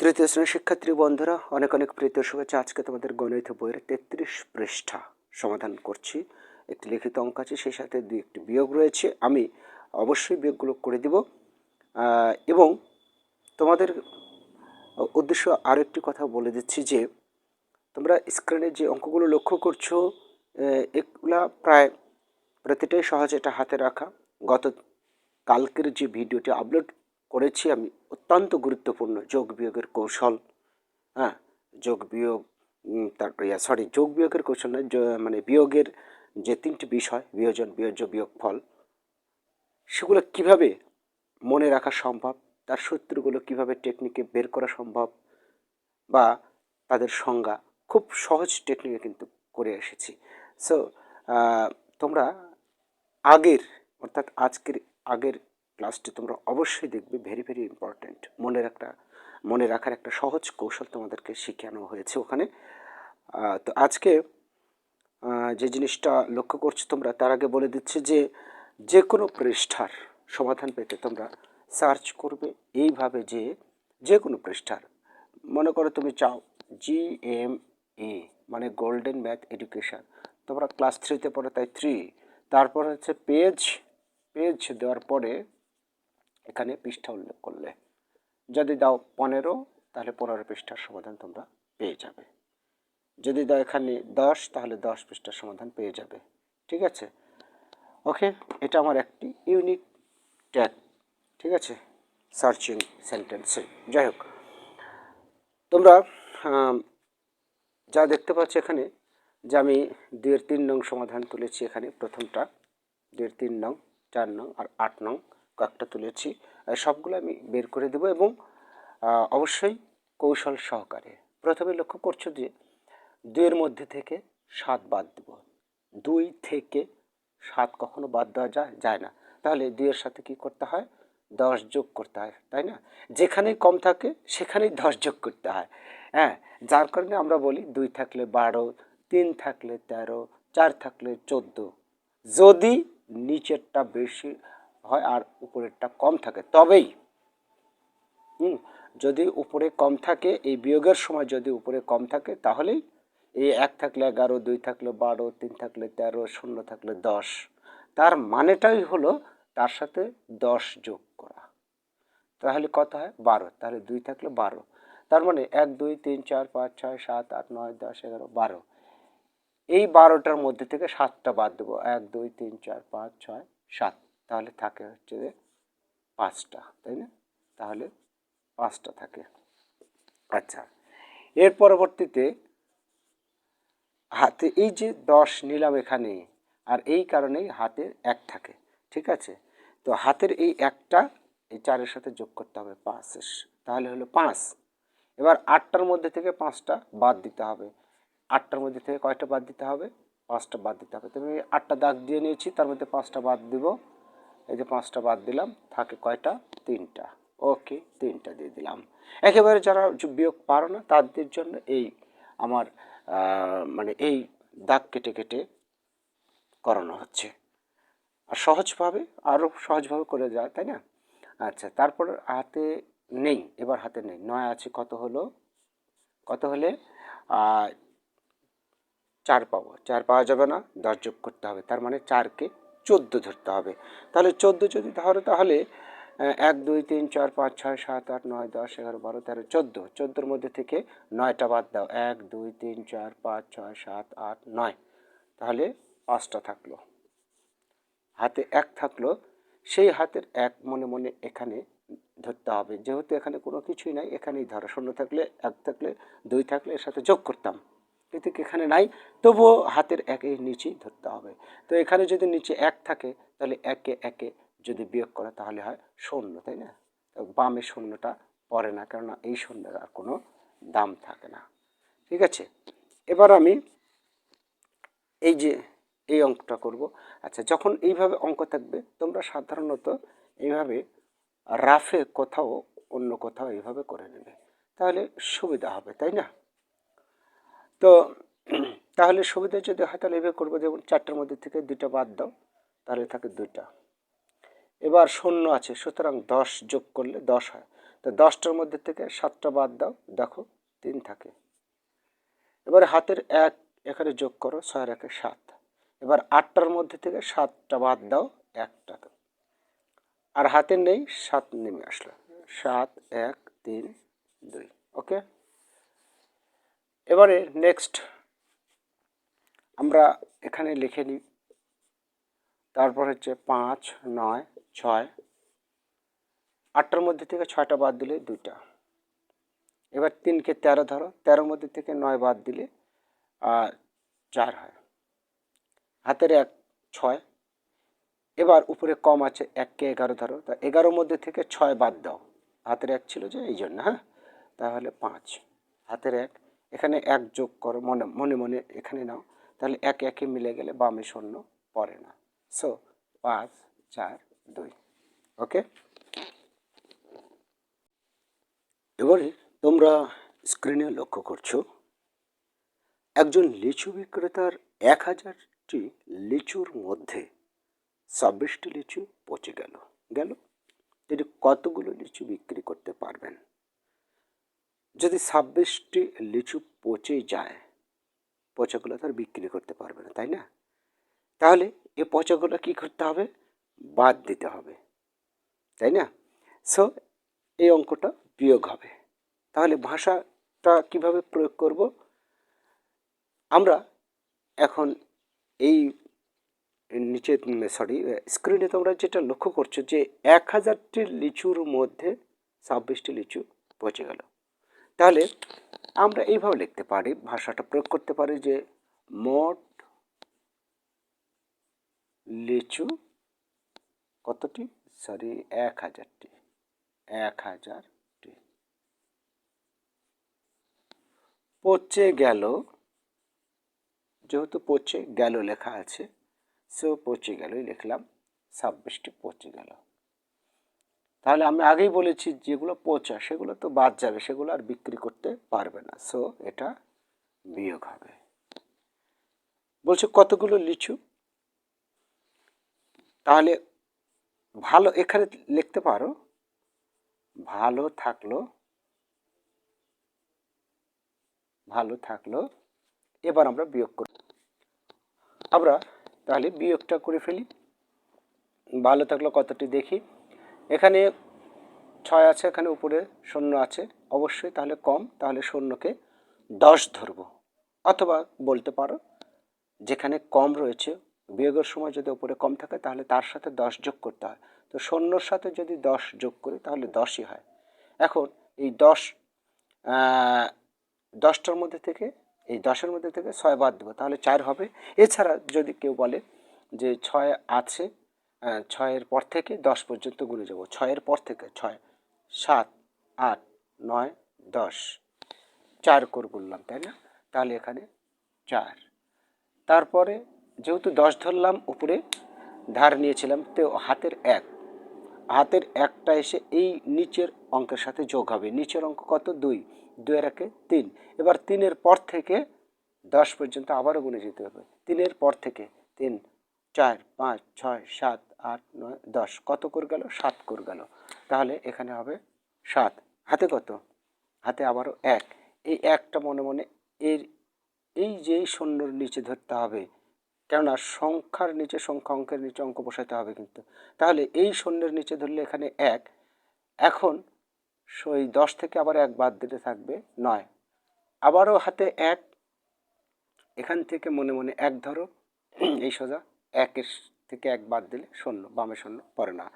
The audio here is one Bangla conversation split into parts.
তৃতীয় শ্রেণির শিক্ষার্থী বন্ধুরা, অনেক অনেক প্রীতীয় শুভেচ্ছা। আজকে তোমাদের গণিত বইয়ের তেত্রিশ পৃষ্ঠা সমাধান করছি। একটি লিখিত অঙ্ক আছে, সেই সাথে দুই একটি বিয়োগ রয়েছে। আমি অবশ্যই বিয়োগগুলো করে দিব। এবং তোমাদের উদ্দেশ্য আরও একটি কথা বলে দিচ্ছি যে, তোমরা স্ক্রিনে যে অঙ্কগুলো লক্ষ্য করছ এগুলা প্রায় প্রতিটাই সহজ এটা হাতে রাখা। গত কালকের যে ভিডিওটি আপলোড করেছি আমি অত্যন্ত গুরুত্বপূর্ণ যোগ বিয়োগের কৌশল। হ্যাঁ যোগ বিয়োগ তারপরে সরি যোগ বিয়োগের কৌশল নয় মানে বিয়োগের যে তিনটি বিষয়, বিয়োজন, বিয়োজ্য বিয়োগ ফল সেগুলো কীভাবে মনে রাখা সম্ভব, তার সূত্রগুলো কীভাবে টেকনিকে বের করা সম্ভব, বা তাদের সংজ্ঞা, খুব সহজ টেকনিকে কিন্তু করে এসেছি। সো তোমরা আগের, অর্থাৎ আজকের, আগের ক্লাসটি তোমরা অবশ্যই দেখবে ভেরি ভেরি ইম্পর্ট্যান্ট মনে একটা, মনে রাখার একটা সহজ কৌশল তোমাদেরকে শিখানো হয়েছে ওখানে। তো আজকে যে জিনিসটা লক্ষ্য করছ তোমরা, তার আগে বলে দিচ্ছে যে যে কোনো পৃষ্ঠার সমাধান পেতে তোমরা সার্চ করবে, এইভাবে যে যে কোনো পৃষ্ঠার। মনে করো তুমি চাও জি এম এ মানে গোল্ডেন ম্যাথ এডুকেশন তোমরা ক্লাস থ্রিতে পড়ো, তাই থ্রি তারপর হচ্ছে পেজ পেজ দেওয়ার পরে এখানে পৃষ্ঠা উল্লেখ করলে। যদি দাও পনেরো, তাহলে পনেরো পৃষ্ঠার সমাধান তোমরা পেয়ে যাবে। যদি দাও এখানে দশ, তাহলে দশ পৃষ্ঠার সমাধান পেয়ে যাবে। ঠিক আছে? ওকে, এটা আমার একটি ইউনিক ট্যাগ। ঠিক আছে? সার্চিং সেন্টেন্সে। যাই হোক, তোমরা যা দেখতে পাচ্ছ এখানে, যে আমি দুয়ের তিন নং সমাধান তুলেছি এখানে প্রথমটা। দুয়ের তিন নং, চার নং আর আট নং। কয়েকটা তুলেছি সবগুলো আমি বের করে দেবো এবং অবশ্যই কৌশল সহকারে। প্রথমে লক্ষ্য করছ যে দুইয়ের মধ্যে থেকে সাত বাদ দেব। দুই থেকে সাত কখনো বাদ দেওয়া যায় যায় না। তাহলে দুইয়ের সাথে কি করতে হয়? দশ যোগ করতে হয়, তাই না? যেখানেই কম থাকে, সেখানেই দশ যোগ করতে হয়। হ্যাঁ যার কারণে আমরা বলি দুই থাকলে বারো, তিন থাকলে তেরো, চার থাকলে চোদ্দ। যদি নিচেরটা বেশি হয় আর উপরেরটা কম থাকে। তবেই, হুম, যদি উপরে কম থাকে, এই বিয়োগের সময় যদি উপরে কম থাকে, তাহলেই এই এক থাকলে এগারো, দুই থাকলে বারো, তিন থাকলে তেরো, শূন্য থাকলে দশ। তার মানেটাই হলো তার সাথে দশ যোগ করা। তাহলে কত হয়? বারো। তাহলে দুই থাকলে বারো। তার মানে এক, দুই, তিন, চার, পাঁচ, ছয়, সাত, আট, নয়, দশ, এগারো, বারো। এই বারোটার মধ্যে থেকে সাতটা বাদ দেবো। এক, দুই, তিন, চার, পাঁচ, ছয়, সাত। তাহলে থাকে হচ্ছে যে পাঁচটা, তাই না? তাহলে পাঁচটা থাকে। আচ্ছা এর পরবর্তীতে হাতে এই যে দশ নিলাম এখানে, আর এই কারণেই হাতের এক থাকে, ঠিক আছে? তো হাতের এই একটা, এই চারের সাথে যোগ করতে হবে পাঁচ। তাহলে হলো পাঁচ। এবার আটটার মধ্যে থেকে পাঁচটা বাদ দিতে হবে। আটটার মধ্যে থেকে কয়টা বাদ দিতে হবে? পাঁচটা বাদ দিতে হবে। তুমি আটটা দাগ দিয়ে নিয়েছি, তার মধ্যে পাঁচটা বাদ দিব। এই যে পাঁচটা বাদ দিলাম, থাকে কয়টা? তিনটা। ওকে, তিনটা দিয়ে দিলাম। একেবারে যারা বিয়োগ পারো না, তাদের জন্য এই আমার মানে এই দাগ কেটে কেটে করানো হচ্ছে। আর সহজভাবে আরও সহজভাবে করে যায়, তাই না? আচ্ছা তারপর হাতে নেই, এবার হাতে নেই। নয় আছে, কত হলো? কত হলে? চার পাবো। চার পাওয়া যাবে না, দশ যোগ করতে হবে। তার মানে চারকে চোদ্দ ধরতে হবে। তাহলে চোদ্দ যদি ধরো তাহলে এক, দুই, তিন, চার, পাঁচ, ছয়, সাত, আট, নয়, দশ, এগারো, বারো, তেরো, চোদ্দ। চোদ্দোর মধ্যে থেকে নয়টা বাদ দাও। এক, দুই, তিন, চার, পাঁচ, ছয়, সাত, আট, নয়। তাহলে পাঁচটা থাকল। হাতে এক থাকল। সেই হাতের এক মনে মনে এখানে ধরতে হবে। যেহেতু এখানে কোনো কিছুই নাই, এখানেই ধরো। শূন্য থাকলে এক থাকলে দুই থাকলে এর সাথে যোগ করতাম। কিন্তু এখানে নাই, তবুও হাতের একের নিচেই ধরতে হবে। তো এখানে যদি নিচে এক থাকে, তাহলে একে একে যদি বিয়োগ করে, তাহলে হয় শূন্য, তাই না? বামে শূন্যটা পড়ে না, কেননা এই শূন্যের আর কোনো দাম থাকে না। ঠিক আছে? এবার আমি এই যে, এই অঙ্কটা করব। আচ্ছা যখন এইভাবে অঙ্ক থাকবে, তোমরা সাধারণত এইভাবে রাফে কোথাও অন্য কোথাও এইভাবে করে নেবে। তাহলে সুবিধা হবে, তাই না? তো তাহলে সুবিধা যদি হয় তাহলে এভাবে করব, যেমন চারটার মধ্যে থেকে দুইটা বাদ দাও, তাহলে থাকে দুইটা। এবার শূন্য আছে, সুতরাং দশ যোগ করলে দশ হয়। তো দশটার মধ্যে থেকে সাতটা বাদ দাও, দেখো তিন থাকে। এবার হাতের এক এখানে যোগ করো, ছয়ের একে সাত। এবার আটটার মধ্যে থেকে সাতটা বাদ দাও, একটা আর হাতে নেই, সাত নেমে আসলো। সাত, এক, তিন, দুই, ওকে? এবারে নেক্সট আমরা এখানে লিখে নিই। তারপর হচ্ছে পাঁচ, নয়, ছয়। আটটার মধ্যে থেকে ছয়টা বাদ দিলে দুইটা। এবার তিনকে তেরো ধরো, তেরোর মধ্যে থেকে নয় বাদ দিলে আর চার হয়। হাতের এক, ছয়। এবার উপরে কম আছে এককে এগারো ধরো, তা এগারোর মধ্যে থেকে ছয় বাদ দাও। হাতের এক ছিল যে, এই জন্য হ্যাঁ? তাহলে পাঁচ। হাতের এক এখানে এক যোগ করো, মনে মনে মনে এখানে নাও, তাহলে এক একে মিলে গেলে বামে শূন্য পড়ে না। সো পাঁচ, চার, দুই ওকে এবারে তোমরা স্ক্রিনে লক্ষ্য করছ, একজন লিচু বিক্রেতার এক হাজারটি লিচুর মধ্যে ছাব্বিশটি লিচু পচে গেল গেল? তিনি কতগুলো লিচু বিক্রি করতে পারবেন? যদি ছাব্বিশটি লিচু পচে যায়, পচাগুলো তার বিক্রি করতে পারবে না, তাই না? তাহলে এ পচাগুলো কী করতে হবে? বাদ দিতে হবে, তাই না? সো এই অঙ্কটা বিয়োগ হবে। তাহলে ভাষাটা কীভাবে প্রয়োগ করব? আমরা এখন এই নিচে সরি স্ক্রিনে তোমরা যেটা লক্ষ্য করছ যে এক হাজারটি লিচুর মধ্যে ছাব্বিশটি লিচু পচে গেল। তাহলে আমরা এইভাবে লিখতে পারি, ভাষাটা প্রয়োগ করতে পারি যে মোট লিচু কতটি? সরি, এক হাজারটি এক হাজারটি। পচে গেল, যেহেতু পচে গেল লেখা আছে, সেও পচে গেলই লিখলাম, ছাব্বিশটি পচে গেল। তাহলে আমি আগেই বলেছি যেগুলো পচা, সেগুলো তো বাদ যাবে, সেগুলো আর বিক্রি করতে পারবে না। সো এটা বিয়োগ হবে। বলছে কতগুলো লিচু? তাহলে ভালো, এখানে লিখতে পারো, ভালো থাকল ভালো থাকল, এবার আমরা বিয়োগ করি। আমরা তাহলে বিয়োগটা করে ফেলি। ভালো থাকল কতটি দেখি। এখানে ছয় আছে, এখানে উপরে শূন্য আছে। অবশ্যই তাহলে কম, তাহলে শূন্যকে দশ ধরবো। অথবা বলতে পারো, যেখানে কম রয়েছে, বিয়োগের সময় যদি উপরে কম থাকে, তাহলে তার সাথে দশ যোগ করতে হয়। তো শূন্যর সাথে যদি দশ যোগ করি, তাহলে দশই হয়। এখন এই দশ দশটার মধ্যে থেকে, এই দশের মধ্যে থেকে ছয় বাদ দেবো, তাহলে চার হবে। এছাড়া যদি কেউ বলে যে ছয় আছে ছয়ের পর থেকে দশ পর্যন্ত গুনে যাব। ছয়ের পর থেকে ছয়, সাত, আট, নয়, দশ। চার কর বললাম, তাই না? তাহলে এখানে চার। তারপরে যেহেতু দশ ধরলাম, উপরে ধার নিয়েছিলাম, তো হাতের এক। হাতের একটা এসে এই নিচের অঙ্কের সাথে যোগ হবে। নিচের অঙ্ক কত? দুই। দুয়ের একে তিন। এবার তিনের পর থেকে দশ পর্যন্ত আবারও গুনে যেতে হবে। তিনের পর থেকে তিন, চার, পাঁচ, ছয়, সাত আট, নয়, দশ। কত করে গেল? সাত করে গেল। তাহলে এখানে হবে সাত। হাতে কত? হাতে আবারও এক। এই একটা মনে মনে এর, এই যেই শূন্যর নিচে ধরতে হবে, কেননা সংখ্যার নিচে সংখ্যা, অঙ্কের নিচে অঙ্ক বসাতে হবে কিন্তু। তাহলে এই শূন্যের নিচে ধরলে এখানে এক। এখন সেই দশ থেকে আবার এক বাদ দিতে থাকবে নয়। আবারও হাতে এক। এখান থেকে মনে মনে এক ধরো। এই সোজা। একের থেকে এক বাদ দিলে শূন্য, বামে শূন্য পড়ে না।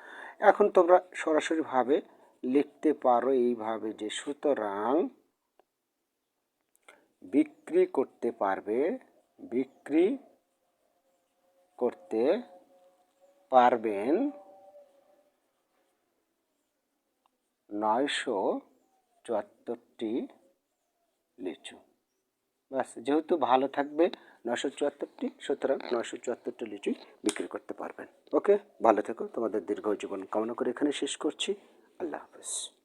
এখন তোমরা সরাসরিভাবে লিখতে পারো এইভাবে যে সুতরাং বিক্রি করতে পারবে, বিক্রি করতে পারবেন নয়শো চুয়াত্তরটি লিচু। ব্যাস, যেহেতু ভালো থাকবে নশো চুয়াত্তরটি, সুতরাং নশো চুয়াত্তরটি লিচুই বিক্রি করতে পারবেন। ওকে, ভালো থেকো, তোমাদের দীর্ঘ জীবন কামনা করে এখানে শেষ করছি। আল্লাহ হাফেজ।